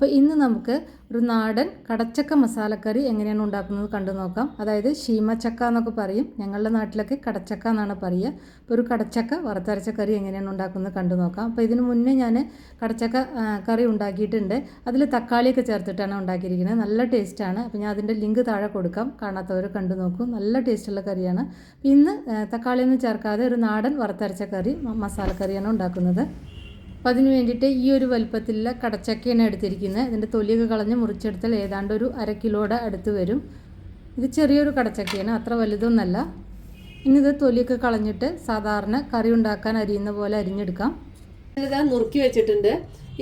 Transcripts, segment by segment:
അപ്പോൾ ഇന്ന് നമുക്ക് ഒരു നാടൻ കടച്ചക്ക മസാലക്കറി എങ്ങനെയാണ് ഉണ്ടാക്കുന്നത് കണ്ടു നോക്കാം. അതായത് ഷീമച്ചക്ക എന്നൊക്കെ പറയും. ഞങ്ങളുടെ നാട്ടിലൊക്കെ കടച്ചക്ക എന്നാണ് പറയുക. അപ്പോൾ ഒരു കടച്ചക്ക വറുത്തരച്ച കറി എങ്ങനെയാണ് ഉണ്ടാക്കുന്നത് കണ്ടു നോക്കാം. അപ്പോൾ ഇതിന് മുന്നേ ഞാൻ കടച്ചക്ക കറി ഉണ്ടാക്കിയിട്ടുണ്ട്. അതിൽ തക്കാളിയൊക്കെ ചേർത്തിട്ടാണ് ഉണ്ടാക്കിയിരിക്കുന്നത്. നല്ല ടേസ്റ്റാണ് അപ്പോൾ ഞാൻ അതിന്റെ ലിങ്ക് താഴെ കൊടുക്കാം. കാണാത്തവർ കണ്ടു നോക്കും. നല്ല ടേസ്റ്റുള്ള കറിയാണ്. ഇന്ന് തക്കാളിയൊന്നും ചേർക്കാതെ ഒരു നാടൻ വറുത്തരച്ച കറി മസാലക്കറിയാണ് ഉണ്ടാക്കുന്നത്. അപ്പോൾ അതിന് വേണ്ടിയിട്ട് ഈ ഒരു വലുപ്പത്തിലുള്ള കടച്ചക്കയാണ് എടുത്തിരിക്കുന്നത്. ഇതിന്റെ തൊലിയൊക്കെ കളഞ്ഞ് മുറിച്ചെടുത്താൽ ഏതാണ്ട് ഒരു അര കിലോയുടെ അടുത്ത് വരും. ഇത് ചെറിയൊരു കടച്ചക്കയാണ് അത്ര വലുതൊന്നല്ല. ഇനി ഇത് തൊലിയൊക്കെ കളഞ്ഞിട്ട് സാധാരണ കറി ഉണ്ടാക്കാൻ അരിയുന്ന പോലെ അരിഞ്ഞെടുക്കാം. ഇത് നുറുക്കി വെച്ചിട്ടുണ്ട്.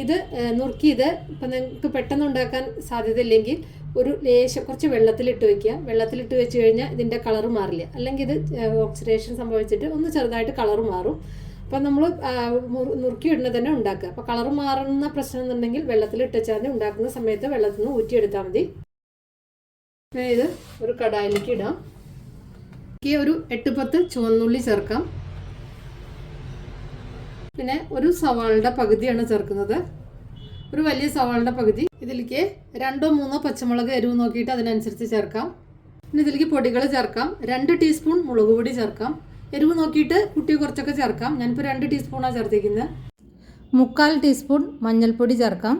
ഇത് നുറുക്കിയത് ഇപ്പം നിങ്ങൾക്ക് പെട്ടെന്ന് ഉണ്ടാക്കാൻ സാധ്യതയില്ലെങ്കിൽ ഒരു ലേശം കുറച്ച് വെള്ളത്തിലിട്ട് വെക്കുക. വെള്ളത്തിലിട്ട് വെച്ച് കഴിഞ്ഞാൽ ഇതിന്റെ കളർ മാറില്ല. അല്ലെങ്കിൽ ഇത് ഓക്സിഡേഷൻ സംഭവിച്ചിട്ട് ഒന്ന് ചെറുതായിട്ട് കളർ മാറും. അപ്പം നമ്മൾ നുറുക്കി ഇടുന്നത് തന്നെ ഉണ്ടാക്കുക. അപ്പോൾ കളർ മാറുന്ന പ്രശ്നം എന്നുണ്ടെങ്കിൽ വെള്ളത്തിൽ വെച്ചാൽ ഉണ്ടാക്കുന്ന സമയത്ത് വെള്ളത്തിൽ നിന്ന് ഊറ്റിയെടുത്താൽ മതി. ഇത് ഒരു കടായിലേക്ക് ഇടാം. ഈ ഒരു എട്ട് പത്ത് ചുവന്നുള്ളി ചേർക്കാം. പിന്നെ ഒരു സവാളയുടെ പകുതിയാണ് ചേർക്കുന്നത്. ഒരു വലിയ സവാളയുടെ പകുതി. ഇതിലേക്ക് രണ്ടോ മൂന്നോ പച്ചമുളക് എരിവ് നോക്കിയിട്ട് അതിനനുസരിച്ച് ചേർക്കാം. പിന്നെ ഇതിലേക്ക് പൊടികൾ ചേർക്കാം. രണ്ട് ടീസ്പൂൺ മുളക് പൊടി ചേർക്കാം. എരിവ് നോക്കിയിട്ട് കുട്ടി കുറച്ചൊക്കെ ചേർക്കാം. ഞാനിപ്പോൾ രണ്ട് ടീസ്പൂണാണ് ചേർത്തിരിക്കുന്നത് മുക്കാൽ ടീസ്പൂൺ മഞ്ഞൾപ്പൊടി ചേർക്കാം.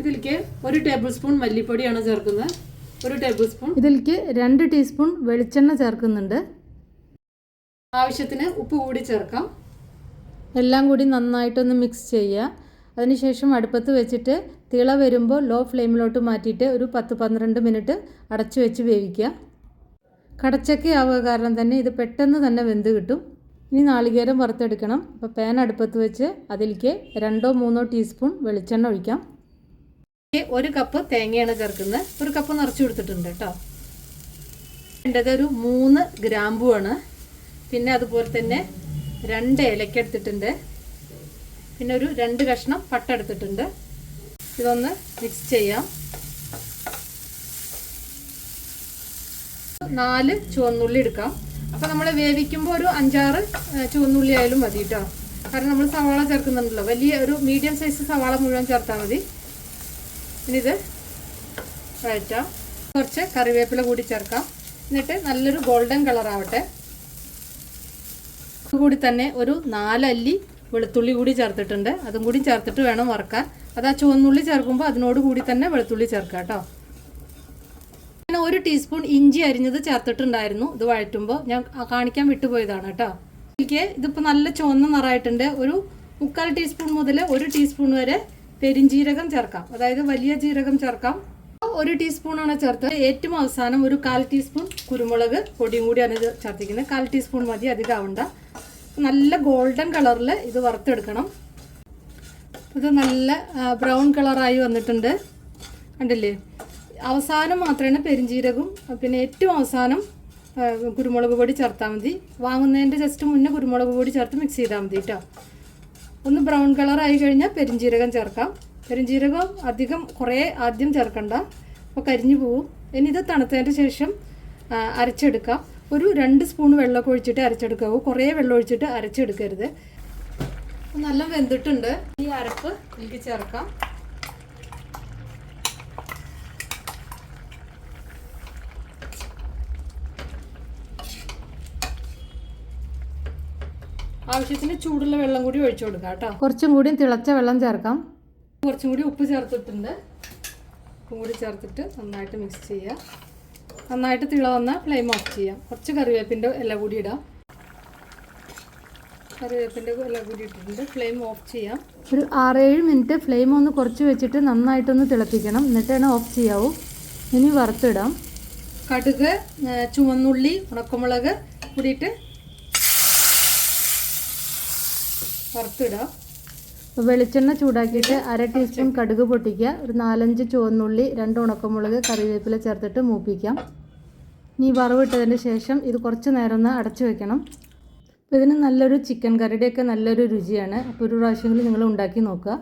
ഇതിലേക്ക് ഒരു ടേബിൾ സ്പൂൺ മല്ലിപ്പൊടിയാണ് ചേർക്കുന്നത്. ഒരു ടേബിൾ സ്പൂൺ ഇതിലേക്ക് രണ്ട് ടീസ്പൂൺ വെളിച്ചെണ്ണ ചേർക്കുന്നുണ്ട്. ആവശ്യത്തിന് ഉപ്പ് കൂടി ചേർക്കാം. എല്ലാം കൂടി നന്നായിട്ടൊന്ന് മിക്സ് ചെയ്യുക. അതിനുശേഷം അടുപ്പത്ത് വെച്ചിട്ട് തിള വരുമ്പോൾ ലോ ഫ്ലെയിമിലോട്ട് മാറ്റിയിട്ട് ഒരു പത്ത് പന്ത്രണ്ട് മിനിറ്റ് അടച്ചു വെച്ച് വേവിക്കുക. കടച്ചക്ക ആവുക കാരണം തന്നെ ഇത് പെട്ടെന്ന് തന്നെ വെന്ത് കിട്ടും. ഇനി നാളികേരം വറുത്തെടുക്കണം. അപ്പോൾ പാൻ അടുപ്പത്ത് വെച്ച് അതിലേക്ക് രണ്ടോ മൂന്നോ ടീസ്പൂൺ വെളിച്ചെണ്ണ ഒഴിക്കാം. ഒരു കപ്പ് തേങ്ങയാണ് ചേർക്കുന്നത്. ഒരു കപ്പ് നിറച്ച് കൊടുത്തിട്ടുണ്ട് കേട്ടോ. വേണ്ടത് ഒരു മൂന്ന് ഗ്രാമ്പുവാണ് പിന്നെ അതുപോലെ തന്നെ രണ്ട് ഏലക്ക എടുത്തിട്ടുണ്ട്. പിന്നെ ഒരു രണ്ട് കഷ്ണം പട്ട എടുത്തിട്ടുണ്ട്. ഇതൊന്ന് മിക്സ് ചെയ്യാം. നാല് ചുവന്നുള്ളി എടുക്കാം. അപ്പോൾ നമ്മൾ വേവിക്കുമ്പോൾ ഒരു അഞ്ചാറ് ചുവന്നുള്ളി ആയാലും മതി കേട്ടോ കാരണം നമ്മൾ സവാള ചേർക്കുന്നുണ്ടല്ലോ. വലിയ ഒരു മീഡിയം സൈസ് സവാള മുഴുവൻ ചേർത്താൽ മതി. ഇനി ഇത് വഴറ്റാം. കുറച്ച് കറിവേപ്പില കൂടി ചേർക്കാം. എന്നിട്ട് നല്ലൊരു ഗോൾഡൻ കളർ ആവട്ടെ. കൂടി തന്നെ ഒരു നാലല്ലി വെളുത്തുള്ളി കൂടി ചേർത്തിട്ടുണ്ട്. അതും കൂടി ചേർത്തിട്ട് വേണം വറക്കാൻ. അത് ആ ചുവന്നുള്ളി ചേർക്കുമ്പോൾ അതിനോട് കൂടി തന്നെ വെളുത്തുള്ളി ചേർക്കാം കേട്ടോ ഞാൻ ഒരു ടീസ്പൂൺ ഇഞ്ചി അരിഞ്ഞത് ചേർത്തിട്ടുണ്ടായിരുന്നു. ഇത് വഴറ്റുമ്പോൾ ഞാൻ കാണിക്കാൻ വിട്ടുപോയതാണ് കേട്ടോ. എനിക്ക് ഇതിപ്പോൾ നല്ല ചുവന്ന നിറമായിട്ടുണ്ട്. ഒരു മുക്കാൽ ടീസ്പൂൺ മുതൽ ഒരു ടീസ്പൂൺ വരെ പെരിഞ്ജീരകം ചേർക്കാം. അതായത് വലിയ ജീരകം ചേർക്കാം. ഒരു ടീസ്പൂണാണ് ചേർത്തത്. ഏറ്റവും അവസാനം ഒരു കാൽ ടീസ്പൂൺ കുരുമുളക് പൊടിയും കൂടിയാണ് ഇത് ചേർത്തിക്കുന്നത് കാൽ ടീസ്പൂൺ മതി അധികം ആവണ്ട നല്ല ഗോൾഡൻ കളറിൽ ഇത് വറുത്തെടുക്കണം. ഇത് നല്ല ബ്രൗൺ കളറായി വന്നിട്ടുണ്ട്. കണ്ടില്ലേ? അവസാനം മാത്രമാണ് പെരിഞ്ജീരകവും പിന്നെ ഏറ്റവും അവസാനം കുരുമുളക് പൊടി ചേർത്താൽ മതി. വാങ്ങുന്നതിന്റെ ജസ്റ്റ് മുന്നേ കുരുമുളക് പൊടി ചേർത്ത് മിക്സ് ചെയ്താൽ മതി കേട്ടോ ഒന്ന് ബ്രൗൺ കളർ ആയി കഴിഞ്ഞാൽ പെരിഞ്ജീരകം ചേർക്കാം. പെരിഞ്ജീരകം അധികം കുറേ ആദ്യം ചേർക്കണ്ട. അപ്പോൾ കരിഞ്ഞു പോവും. ഇനി ഇത് തണുത്തതിന്റെ ശേഷം അരച്ചെടുക്കാം. ഒരു രണ്ട് സ്പൂൺ വെള്ളമൊക്കെ ഒഴിച്ചിട്ട് അരച്ചെടുക്കാവൂ കുറേ വെള്ളം ഒഴിച്ചിട്ട് അരച്ചെടുക്കരുത്. നല്ല വെന്തിട്ടുണ്ട്. ഈ അരപ്പ് ഇതിലേക്ക് ചേർക്കാം. ആവശ്യത്തിന് ചൂടുള്ള വെള്ളം കൂടി ഒഴിച്ചു കൊടുക്കാം കേട്ടോ. കുറച്ചും കൂടി തിളച്ച വെള്ളം ചേർക്കാം. കുറച്ചും കൂടി ഉപ്പ് ചേർത്തിട്ടുണ്ട്. ഉപ്പും കൂടി ചേർത്തിട്ട് നന്നായിട്ട് മിക്സ് ചെയ്യുക നന്നായിട്ട് തിള വന്നാൽ ഫ്ലെയിം ഓഫ് ചെയ്യാം. കുറച്ച് കറിവേപ്പിന്റെ ഇല കൂടി ഇടാം. കറിവേപ്പിന്റെ ഇല കൂടി ഇട്ടിട്ടുണ്ട്. ഫ്ലെയിം ഓഫ് ചെയ്യാം. ഒരു ആറേഴ് മിനിറ്റ് ഫ്ലെയിം ഒന്ന് കുറച്ച് വെച്ചിട്ട് നന്നായിട്ടൊന്ന് തിളപ്പിക്കണം. എന്നിട്ടാണ് ഓഫ് ചെയ്യാവൂ. ഇനി വറുത്തിടാം. കടുക് ചുവന്നുള്ളി ഉണക്കമുളക് കൂടിയിട്ട് വറുത്തിടാം. വെളിച്ചെണ്ണ ചൂടാക്കിയിട്ട് അര ടീസ്പൂൺ കടുക് പൊട്ടിക്കുക. ഒരു നാലഞ്ച് ചുവന്നുള്ളി രണ്ട് ഉണക്കമുളക് കറിവേപ്പില ചേർത്തിട്ട് മൂപ്പിക്കാം. ഇനി വറവിട്ടതിന് ശേഷം ഇത് കുറച്ച് നേരം ഒന്ന് അടച്ചു വെക്കണം. അപ്പോൾ ഇതിന് നല്ലൊരു ചിക്കൻ കറിയുടെയൊക്കെ നല്ലൊരു രുചിയാണ്. അപ്പോൾ ഒരു പ്രാവശ്യമെങ്കിലും നിങ്ങൾ ഉണ്ടാക്കി നോക്കുക.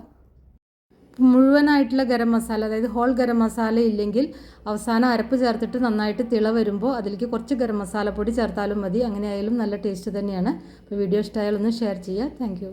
മുഴുവനായിട്ടുള്ള ഗരം മസാല അതായത് ഹോൾ ഗരം മസാല ഇല്ലെങ്കിൽ അവസാനം അരപ്പ് ചേർത്തിട്ട് നന്നായിട്ട് തിള വരുമ്പോൾ അതിലേക്ക് കുറച്ച് ഗരം പൊടി ചേർത്താലും മതി. അങ്ങനെ ആയാലും നല്ല ടേസ്റ്റ് തന്നെയാണ്. അപ്പോൾ വീഡിയോ ഇഷ്ടമായാലൊന്ന് ഷെയർ ചെയ്യുക. താങ്ക്